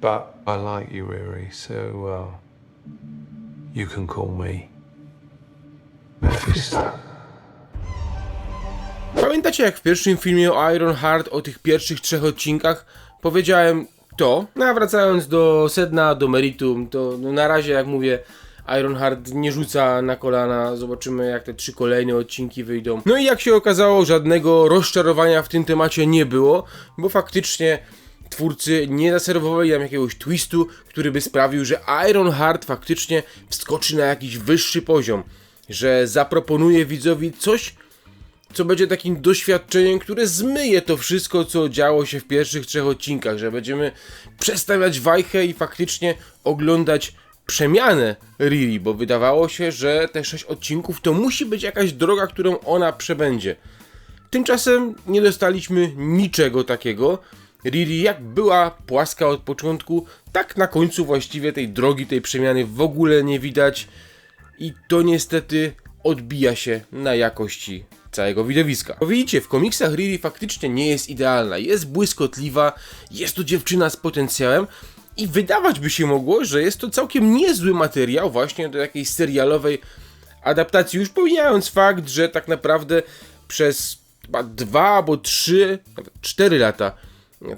But I like you, Riri, so uh, you can call me. Pamiętacie jak w pierwszym filmie o Ironheart, o tych pierwszych trzech odcinkach, powiedziałem to, no a wracając do sedna, do meritum, to no na razie jak mówię, Ironheart nie rzuca na kolana, zobaczymy jak te trzy kolejne odcinki wyjdą. No i jak się okazało, żadnego rozczarowania w tym temacie nie było, bo faktycznie twórcy nie zaserwowali nam jakiegoś twistu, który by sprawił, że Ironheart faktycznie wskoczy na jakiś wyższy poziom, że zaproponuje widzowi coś, co będzie takim doświadczeniem, które zmyje to wszystko, co działo się w pierwszych trzech odcinkach, że będziemy przestawiać wajchę i faktycznie oglądać przemianę Riri, bo wydawało się, że te sześć odcinków to musi być jakaś droga, którą ona przebędzie. Tymczasem nie dostaliśmy niczego takiego. Riri jak była płaska od początku, tak na końcu właściwie tej drogi, tej przemiany w ogóle nie widać i to niestety odbija się na jakości całego widowiska. Bo widzicie, w komiksach Riri faktycznie nie jest idealna, jest błyskotliwa, jest to dziewczyna z potencjałem i wydawać by się mogło, że jest to całkiem niezły materiał właśnie do jakiejś serialowej adaptacji, już pomijając fakt, że tak naprawdę przez chyba dwa albo trzy, nawet cztery lata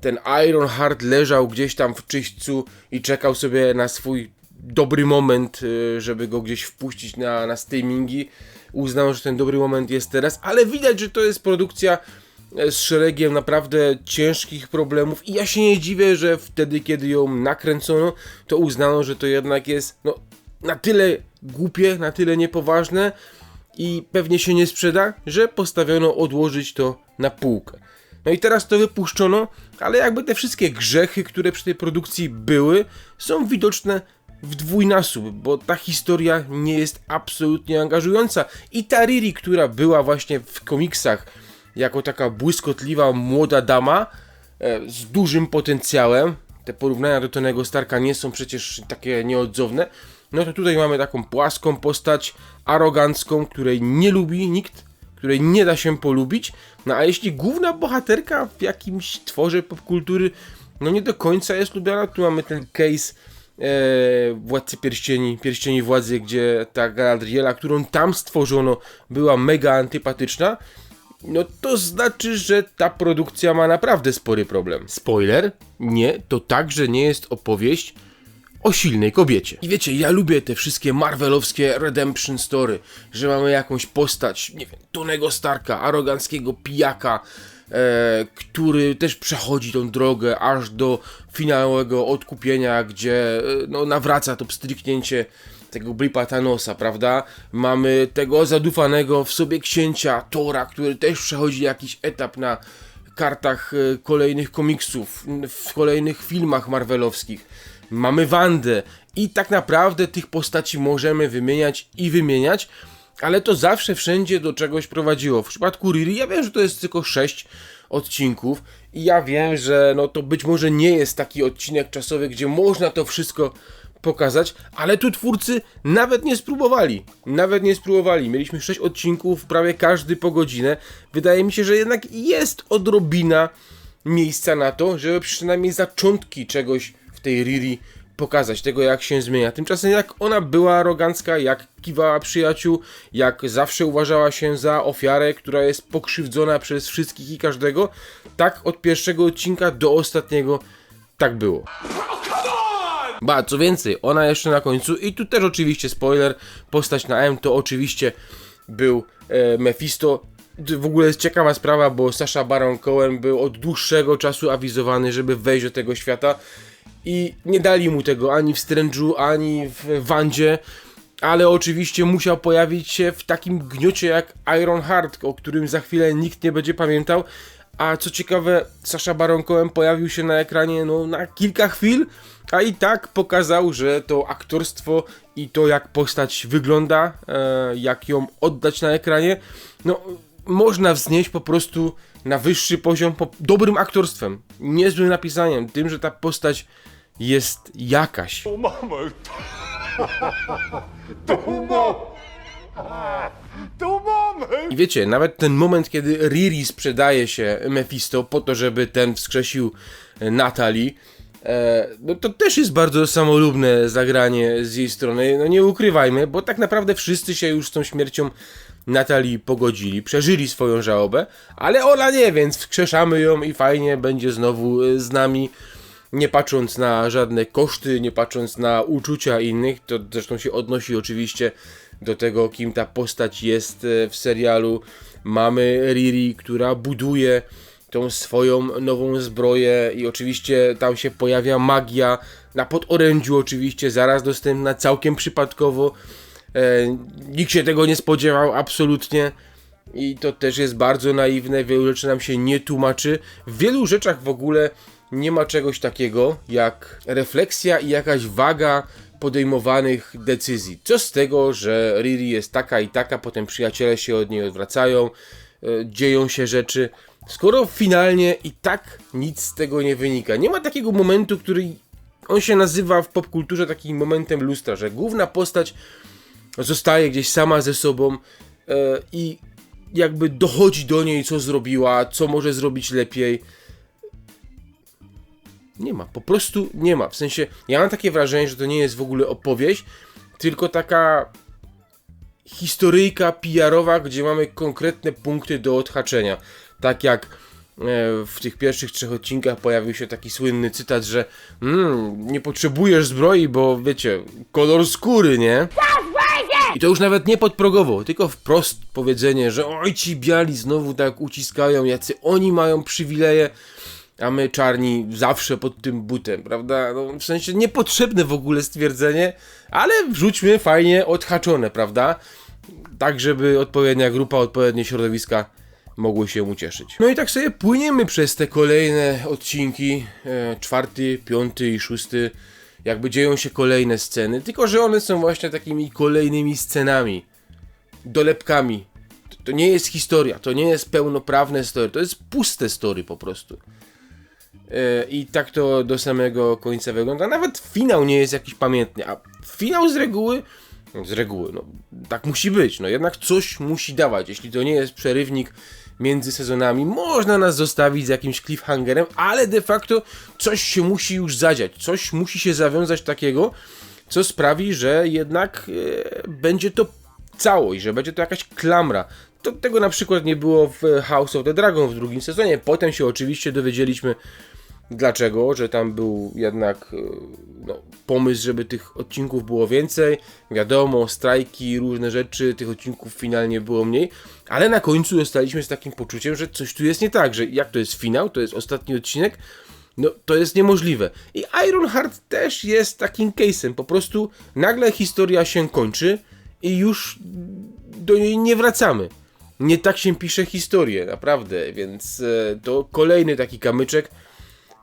ten Ironheart leżał gdzieś tam w czyśćcu i czekał sobie na swój dobry moment, y, żeby go gdzieś wpuścić na, na streamingi. Uznał, że ten dobry moment jest teraz, ale widać, że to jest produkcja e, z szeregiem naprawdę ciężkich problemów i ja się nie dziwię, że wtedy, kiedy ją nakręcono, to uznano, że to jednak jest no, na tyle głupie, na tyle niepoważne i pewnie się nie sprzeda, że postawiono odłożyć to na półkę. No i teraz to wypuszczono, ale jakby te wszystkie grzechy, które przy tej produkcji były, są widoczne w dwójnasób, bo ta historia nie jest absolutnie angażująca. I ta Riri, która była właśnie w komiksach jako taka błyskotliwa młoda dama e, z dużym potencjałem, te porównania do Tonego Starka nie są przecież takie nieodzowne, no to tutaj mamy taką płaską postać, arogancką, której nie lubi nikt, której nie da się polubić, no a jeśli główna bohaterka w jakimś tworze popkultury no nie do końca jest lubiana, tu mamy ten case e, Władcy Pierścieni, Pierścieni Władzy, gdzie ta Galadriela, którą tam stworzono, była mega antypatyczna, no to znaczy, że ta produkcja ma naprawdę spory problem. Spoiler, nie, to także nie jest opowieść o silnej kobiecie. I wiecie, ja lubię te wszystkie marvelowskie redemption story, że mamy jakąś postać, nie wiem, Tonego Starka, aroganckiego pijaka, e, który też przechodzi tą drogę aż do finałowego odkupienia, gdzie e, no, nawraca to pstryknięcie tego Blipa Thanosa, prawda? Mamy tego zadufanego w sobie księcia Tora, który też przechodzi jakiś etap na kartach e, kolejnych komiksów, w kolejnych filmach marvelowskich. Mamy Wandę i tak naprawdę tych postaci możemy wymieniać i wymieniać, ale to zawsze wszędzie do czegoś prowadziło. W przypadku Riri ja wiem, że to jest tylko 6 odcinków i ja wiem, że no to być może nie jest taki odcinek czasowy, gdzie można to wszystko pokazać, ale tu twórcy nawet nie spróbowali. Nawet nie spróbowali. Mieliśmy 6 odcinków, prawie każdy po godzinę. Wydaje mi się, że jednak jest odrobina miejsca na to, żeby przynajmniej zaczątki czegoś tej Riri pokazać, tego jak się zmienia. Tymczasem jak ona była arogancka, jak kiwała przyjaciół, jak zawsze uważała się za ofiarę, która jest pokrzywdzona przez wszystkich i każdego, tak od pierwszego odcinka do ostatniego tak było. Ba, co więcej, ona jeszcze na końcu, i tu też oczywiście spoiler, postać na M to oczywiście był e, Mephisto. W ogóle jest ciekawa sprawa, bo Sasha Baron Cohen był od dłuższego czasu awizowany, żeby wejść do tego świata i nie dali mu tego ani w Strange'u, ani w Wandzie, ale oczywiście musiał pojawić się w takim gniocie jak Iron Heart, o którym za chwilę nikt nie będzie pamiętał. A co ciekawe, Sasha Baron Cohen pojawił się na ekranie no, na kilka chwil, a i tak pokazał, że to aktorstwo i to jak postać wygląda, e, jak ją oddać na ekranie, no można wznieść po prostu na wyższy poziom po dobrym aktorstwem, niezłym napisaniem, tym, że ta postać jest jakaś. mamy. Tu mamy. Tu mamy. I wiecie, nawet ten moment, kiedy Riri sprzedaje się Mephisto po to, żeby ten wskrzesił Natalii, E, no to też jest bardzo samolubne zagranie z jej strony, no nie ukrywajmy, bo tak naprawdę wszyscy się już z tą śmiercią Natalii pogodzili, przeżyli swoją żałobę, ale Ola nie, więc wskrzeszamy ją i fajnie będzie znowu e, z nami, nie patrząc na żadne koszty, nie patrząc na uczucia innych, to zresztą się odnosi oczywiście do tego, kim ta postać jest e, w serialu. Mamy Riri, która buduje tą swoją nową zbroję i oczywiście tam się pojawia magia na podorędziu oczywiście, zaraz dostępna całkiem przypadkowo. E, nikt się tego nie spodziewał absolutnie i to też jest bardzo naiwne, wielu rzeczy nam się nie tłumaczy. W wielu rzeczach w ogóle nie ma czegoś takiego jak refleksja i jakaś waga podejmowanych decyzji. Co z tego, że Riri jest taka i taka, potem przyjaciele się od niej odwracają, e, dzieją się rzeczy, skoro finalnie i tak nic z tego nie wynika. Nie ma takiego momentu, który on się nazywa w popkulturze takim momentem lustra, że główna postać zostaje gdzieś sama ze sobą e, i jakby dochodzi do niej, co zrobiła, co może zrobić lepiej. Nie ma, po prostu nie ma. W sensie, ja mam takie wrażenie, że to nie jest w ogóle opowieść, tylko taka historyjka PR-owa, gdzie mamy konkretne punkty do odhaczenia. Tak jak e, w tych pierwszych trzech odcinkach pojawił się taki słynny cytat, że mm, nie potrzebujesz zbroi, bo wiecie, kolor skóry, nie? I to już nawet nie podprogowo, tylko wprost powiedzenie, że oj ci biali znowu tak uciskają, jacy oni mają przywileje, a my czarni zawsze pod tym butem, prawda? No, w sensie niepotrzebne w ogóle stwierdzenie, ale wrzućmy fajnie odhaczone, prawda? Tak, żeby odpowiednia grupa, odpowiednie środowiska mogły się ucieszyć. No i tak sobie płyniemy przez te kolejne odcinki, e, czwarty, piąty i szósty, jakby dzieją się kolejne sceny, tylko że one są właśnie takimi kolejnymi scenami, dolepkami. To, to nie jest historia, to nie jest pełnoprawne story, to jest puste story po prostu. E, I tak to do samego końca wygląda. Nawet finał nie jest jakiś pamiętny, a finał z reguły, z reguły, no tak musi być, no jednak coś musi dawać. Jeśli to nie jest przerywnik między sezonami, można nas zostawić z jakimś cliffhangerem, ale de facto coś się musi już zadziać, coś musi się zawiązać takiego, co sprawi, że jednak e, będzie to całość, że będzie to jakaś klamra. To, tego na przykład nie było w House of the Dragon w drugim sezonie. Potem się oczywiście dowiedzieliśmy dlaczego, że tam był jednak e, no, pomysł, żeby tych odcinków było więcej. Wiadomo, strajki, różne rzeczy, tych odcinków finalnie było mniej, ale na końcu zostaliśmy z takim poczuciem, że coś tu jest nie tak, że jak to jest finał, to jest ostatni odcinek, no to jest niemożliwe. I Ironheart też jest takim case'em, po prostu nagle historia się kończy i już do niej nie wracamy. Nie tak się pisze historię, naprawdę, więc e, to kolejny taki kamyczek,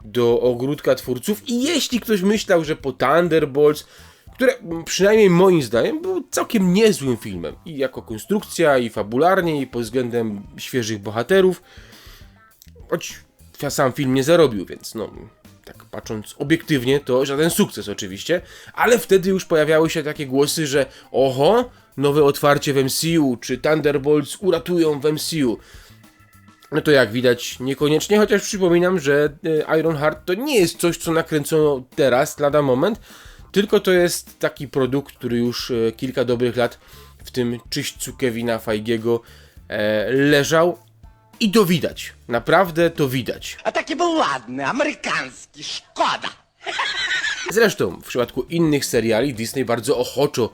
do ogródka twórców i jeśli ktoś myślał, że po Thunderbolts, które przynajmniej moim zdaniem był całkiem niezłym filmem i jako konstrukcja, i fabularnie, i pod względem świeżych bohaterów, choć sam film nie zarobił, więc no, tak patrząc obiektywnie, to żaden sukces oczywiście, ale wtedy już pojawiały się takie głosy, że oho, nowe otwarcie w MCU, czy Thunderbolts uratują w MCU. No to jak widać niekoniecznie, chociaż przypominam, że e, Ironheart to nie jest coś, co nakręcono teraz, lada moment, tylko to jest taki produkt, który już e, kilka dobrych lat w tym czyśćcu Kevina Feigiego e, leżał i to widać. Naprawdę to widać. A taki był ładny, amerykański, szkoda. Zresztą w przypadku innych seriali Disney bardzo ochoczo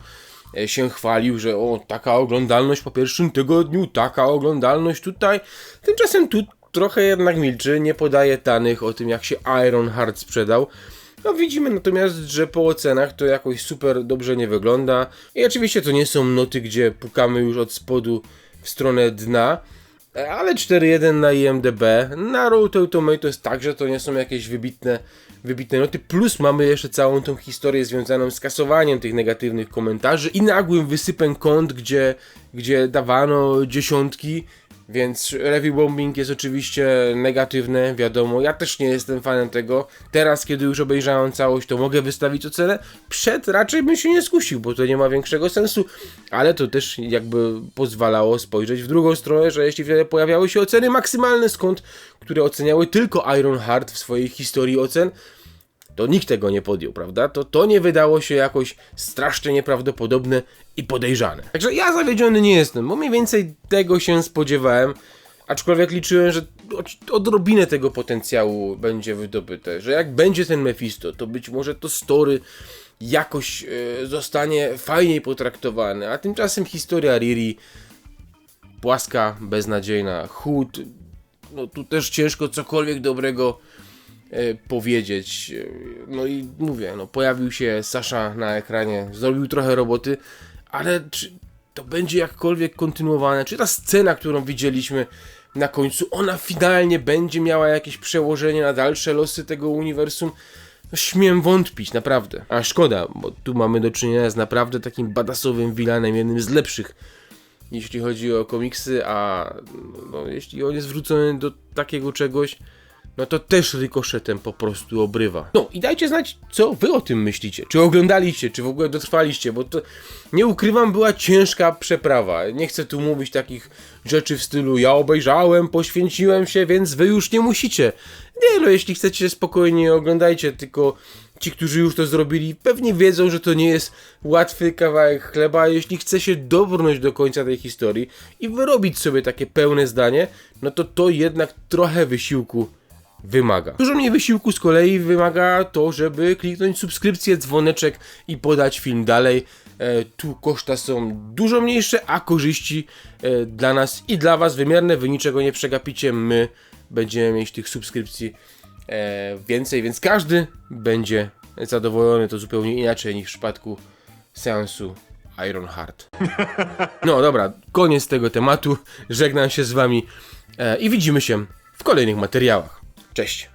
się chwalił, że o, taka oglądalność po pierwszym tygodniu, taka oglądalność tutaj. Tymczasem tu trochę jednak milczy, nie podaje danych o tym, jak się Ironheart sprzedał. No widzimy natomiast, że po ocenach to jakoś super dobrze nie wygląda. I oczywiście to nie są noty, gdzie pukamy już od spodu w stronę dna. Ale 4.1 na IMDB, na Rotten Tomatoes także to nie są jakieś wybitne, wybitne noty, plus mamy jeszcze całą tą historię związaną z kasowaniem tych negatywnych komentarzy i nagłym wysypem kont, gdzie, gdzie dawano dziesiątki, więc review bombing jest oczywiście negatywne, wiadomo. Ja też nie jestem fanem tego. Teraz, kiedy już obejrzałem całość, to mogę wystawić ocenę. Przed raczej bym się nie skusił, bo to nie ma większego sensu. Ale to też jakby pozwalało spojrzeć w drugą stronę, że jeśli wtedy pojawiały się oceny maksymalne skąd, które oceniały tylko Ironheart w swojej historii ocen, to nikt tego nie podjął, prawda? To to nie wydało się jakoś strasznie nieprawdopodobne i podejrzane. Także ja zawiedziony nie jestem, bo mniej więcej tego się spodziewałem. Aczkolwiek liczyłem, że od- odrobinę tego potencjału będzie wydobyte, że jak będzie ten Mephisto, to być może to story jakoś e, zostanie fajniej potraktowane, a tymczasem historia Riri płaska, beznadziejna, chód, no tu też ciężko cokolwiek dobrego powiedzieć. E, No i mówię, no pojawił się Sasha na ekranie, zrobił trochę roboty, ale czy to będzie jakkolwiek kontynuowane? Czy ta scena, którą widzieliśmy na końcu, ona finalnie będzie miała jakieś przełożenie na dalsze losy tego uniwersum? No, śmiem wątpić, naprawdę. A szkoda, bo tu mamy do czynienia z naprawdę takim badasowym vilanem, jednym z lepszych jeśli chodzi o komiksy, a no, jeśli on jest wrzucony do takiego czegoś, no to też rykoszetem po prostu obrywa. No i dajcie znać, co wy o tym myślicie. Czy oglądaliście, czy w ogóle dotrwaliście, bo to nie ukrywam, była ciężka przeprawa. Nie chcę tu mówić takich rzeczy w stylu ja obejrzałem, poświęciłem się, więc wy już nie musicie. Nie no, jeśli chcecie spokojnie oglądajcie, tylko ci, którzy już to zrobili, pewnie wiedzą, że to nie jest łatwy kawałek chleba, jeśli chce się dobrnąć do końca tej historii i wyrobić sobie takie pełne zdanie, no to to jednak trochę wysiłku wymaga. Dużo mniej wysiłku z kolei wymaga to, żeby kliknąć subskrypcję, dzwoneczek i podać film dalej. E, tu koszta są dużo mniejsze, a korzyści e, dla nas i dla was wymierne. Wy niczego nie przegapicie, my będziemy mieć tych subskrypcji e, więcej, więc każdy będzie zadowolony. To zupełnie inaczej niż w przypadku seansu Iron Heart. No dobra, koniec tego tematu. Żegnam się z wami e, i widzimy się w kolejnych materiałach. Cześć.